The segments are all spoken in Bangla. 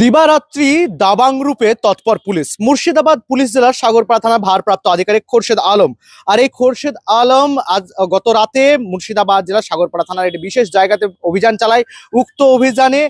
দিবারাত্রি দাবাং রূপে তৎপর পুলিশ। মুর্শিদাবাদ পুলিশ জেলার সাগরপাড়া থানা ভারপ্রাপ্ত আধিকারিক খোরশেদ আলম। আর এই খোরশেদ আলম আজ গত রাতে মুর্শিদাবাদ জেলার সাগরপাড়া থানার একটি বিশেষ জায়গাতে অভিযান চালায়। উক্ত অভিযানে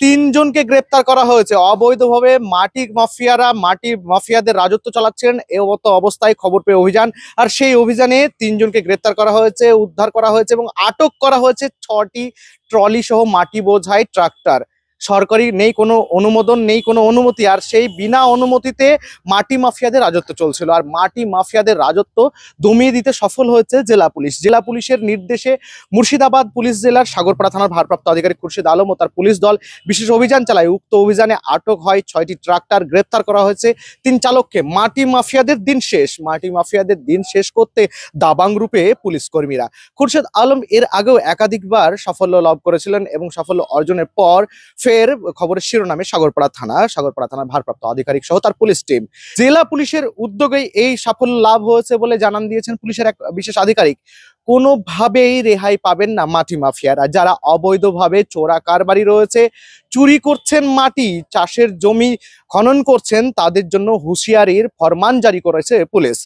তিনজনকে গ্রেপ্তার করা হয়েছে। অবৈধভাবে মাটি মাফিয়ারা, মাটি মাফিয়াদের রাজত্ব চালাচ্ছেন এ মতো অবস্থায় খবর পেয়ে অভিযান। আর সেই অভিযানে তিনজনকে গ্রেপ্তার করা হয়েছে, উদ্ধার করা হয়েছে এবং আটক করা হয়েছে ছটি ট্রলি সহ মাটি বোঝাই ট্রাক্টর। সরকারি নেই, কোনো অনুমোদন নেই, কোনো অনুমতি, আর সেই বিনা অনুমতিতে মাটি মাফিয়াদের রাজত্ব চলছিল। আর মাটি মাফিয়াদের রাজত্ব দমিয়ে দিতে সফল হয়েছে জেলা পুলিশ। জেলা পুলিশের নির্দেশে মুর্শিদাবাদ পুলিশ জেলার সাগরপাড়া থানার ভারপ্রাপ্ত আধিকারিক খুরশিদ আলম ও তার পুলিশ দল বিশেষ অভিযান চালায়। উক্ত অভিযানে আটক হয় ছয়টি ট্রাক্টর, গ্রেপ্তার করা হয়েছে তিন চালককে। মাটি মাফিয়াদের দিন শেষ। মাটি মাফিয়াদের দিন শেষ করতে দাবাং রূপে পুলিশ কর্মীরা। খুরশেদ আলম এর আগেও একাধিকবার সাফল্য লাভ করেছিলেন এবং সাফল্য অর্জনের পর ফের খবরের খবরের শিরোনামে সাগরপাড়া থানা, সাগরপাড়া থানার ভারপ্রাপ্ত আধিকারিক সহ তার পুলিশ টিম। জেলা পুলিশের উদ্যোগেই এই সাফল্য লাভ হয়েছে বলে জানান দিয়েছেন পুলিশের এক বিশেষ আধিকারিক। কোনোভাবেই রেহাই পাবেন না মাটি মাফিয়ারা, যারা অবৈধভাবে চোরা কারবারি রয়েছে, চুরি করছেন মাটি, চাষের জমি খনন করছেন, তাদের জন্য হুঁশিয়ারির ফরমান জারি করেছে পুলিশ।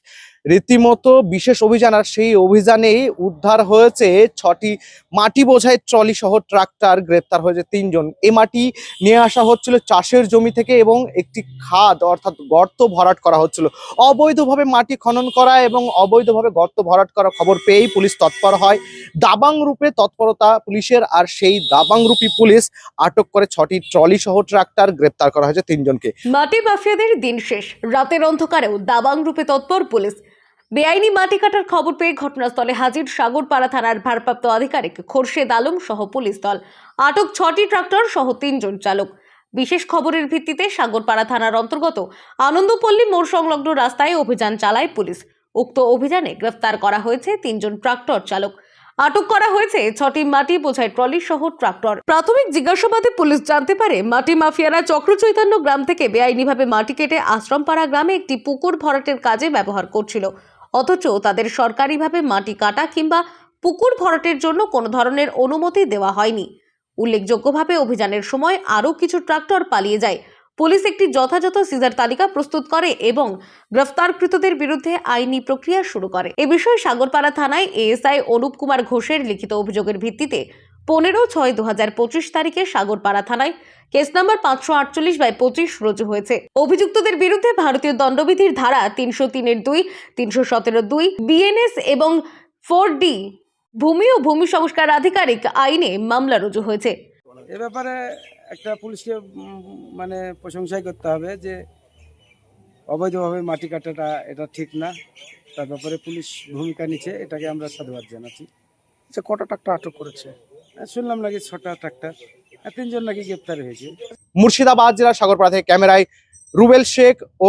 রীতিমতো বিশেষ অভিযান আর সেই অভিযানে উদ্ধার হয়েছে ছটি মাটি বোঝাই ট্রলি সহ ট্রাক্টর গ্রেপ্তার হয়েছে তিনজন। এ মাটি নিয়ে আসা হচ্ছিল চাষের জমি থেকে এবং একটি খাদ অর্থাৎ গর্ত ভরাট করা হচ্ছিল। অবৈধভাবে মাটি খনন করা এবং অবৈধভাবে গর্ত ভরাট করা খবর পেয়েই পুলিশ তৎপর হয়। দাবাং রূপে তৎপরতা পুলিশের আর সেই দাবাং রূপী পুলিশ আটক করে ছটি ট্রলি সহ ট্রাক্টর গ্রেপ্তার করা হয়েছে তিনজনকে। মাটি মাফিয়াদের দিন শেষ। রাতের অন্ধকারেও দাবাং রূপে তৎপর পুলিশ বেআইনি মাটি কাটার খবর পেয়ে ঘটনাস্থলে হাজির সাগরপাড়া থানার ভারপ্রাপ্ত আধিকারিক খোরশেদ আলম সহ পুলিশ দল। আটক ছটি ট্রাক্টর সহ তিনজন চালক। বিশেষ খবরের ভিত্তিতে সাগরপাড়া থানার অন্তর্গত আনন্দপল্লী মোড় সংলগ্ন রাস্তায় অভিযান চালায় পুলিশ। উক্ত অভিযানে গ্রেফতার করা হয়েছে তিনজন ট্রাক্টর চালক। আটক করা হয়েছে ছটি মাটি বোঝাই ট্রলি সহ ট্রাক্টর। প্রাথমিক জিজ্ঞাসাবাদে পুলিশ জানতে পারে, মাটি মাফিয়ারা চক্র চৈতন্য গ্রাম থেকে বেআইনিভাবে মাটি কেটে আশ্রমপাড়া গ্রামে একটি পুকুর ভরাটের কাজে ব্যবহার করছিল। অথচ তাদের সরকারিভাবে মাটি কাটা কিংবা পুকুর ভরাটের জন্য কোনো ধরনের অনুমতি দেওয়া হয়নি। উল্লেখযোগ্যভাবে অভিযানের সময় আরও কিছু ট্রাক্টর পালিয়ে যায়। পুলিশ একটি যথাযথ সিজার তালিকা প্রস্তুত করে এবং গ্রেফতারকৃতদের বিরুদ্ধে আইনি প্রক্রিয়া শুরু করে। এ বিষয়ে সাগরপাড়া থানায় এএসআই অনুপ কুমার ঘোষের লিখিত অভিযোগের ভিত্তিতে পনেরো ছয় দু হাজার পঁচিশ তারিখে সাগরপাড়া থানায় কেস নাম্বার পাঁচশো আটচল্লিশ বাই পঁচিশ রুজু হয়েছে। অভিযুক্তদের বিরুদ্ধে ভারতীয় দণ্ডবিধির ধারা তিনশো তিনের দুই তিনশো সতেরো দুই বিএনএস এবং ফোর ডি ভূমি ও ভূমি সংস্কার আধিকারিক আইনে মামলা রুজু হয়েছে। এ ব্যাপারে একটা পুলিশকে মানে প্রশংসাই করতে হবে যে অবৈধভাবে মাটি কাটাটা এটা ঠিক না। তার ব্যাপারে পুলিশ ভূমিকা নিচ্ছে এটাকে আমরা সাধুবাদ জানাচ্ছি। যে কটা ট্রাক্টর আটক করেছে? শুনলাম নাকি ছটা ট্রাক্টর। তিনজন নাকি গ্রেপ্তার হয়েছে। মুর্শিদাবাদ জেলার সাগরপাড়া থেকে ক্যামেরায় রুবেল শেখ ও